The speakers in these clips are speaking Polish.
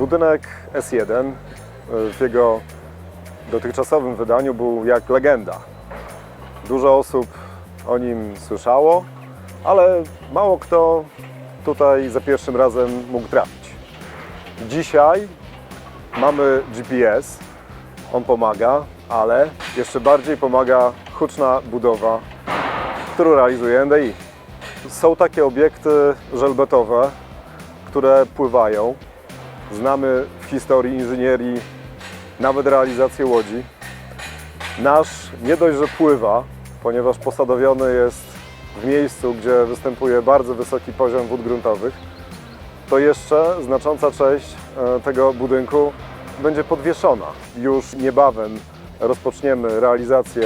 Budynek S1 y, w jego dotychczasowym wydaniu był jak legenda. Dużo osób o nim słyszało, ale mało kto tutaj za pierwszym razem mógł trafić. Dzisiaj mamy GPS, on pomaga, ale jeszcze bardziej pomaga huczna budowa, którą realizuje NDI. Są takie obiekty żelbetowe, które pływają. Znamy w historii inżynierii nawet realizację łodzi. Nasz nie dość, że pływa, ponieważ posadowiony jest w miejscu, gdzie występuje bardzo wysoki poziom wód gruntowych, to jeszcze znacząca część e, tego budynku będzie podwieszona. Już niebawem rozpoczniemy realizację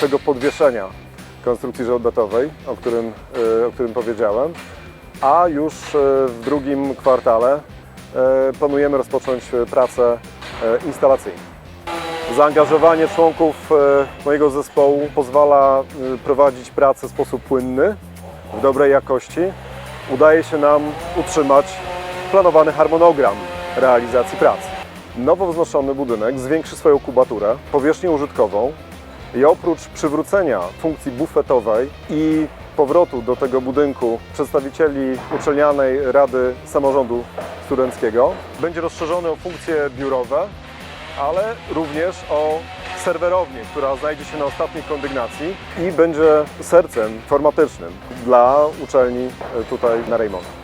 tego podwieszenia konstrukcji żelbetowej, o którym, e, o którym powiedziałem, a już e, w drugim kwartale planujemy rozpocząć e, prace e, instalacyjne. Zaangażowanie członków e, mojego zespołu pozwala e, prowadzić pracę w sposób płynny, w dobrej jakości. Udaje się nam utrzymać planowany harmonogram realizacji pracy. Nowo wznoszony budynek zwiększy swoją kubaturę, powierzchnię użytkową i oprócz przywrócenia funkcji bufetowej i powrotu do tego budynku przedstawicieli Uczelnianej Rady Samorządu Studenckiego, będzie rozszerzony o funkcje biurowe, ale również o serwerownię, która znajdzie się na ostatniej kondygnacji i będzie sercem informatycznym dla uczelni e, tutaj na Rejmonta.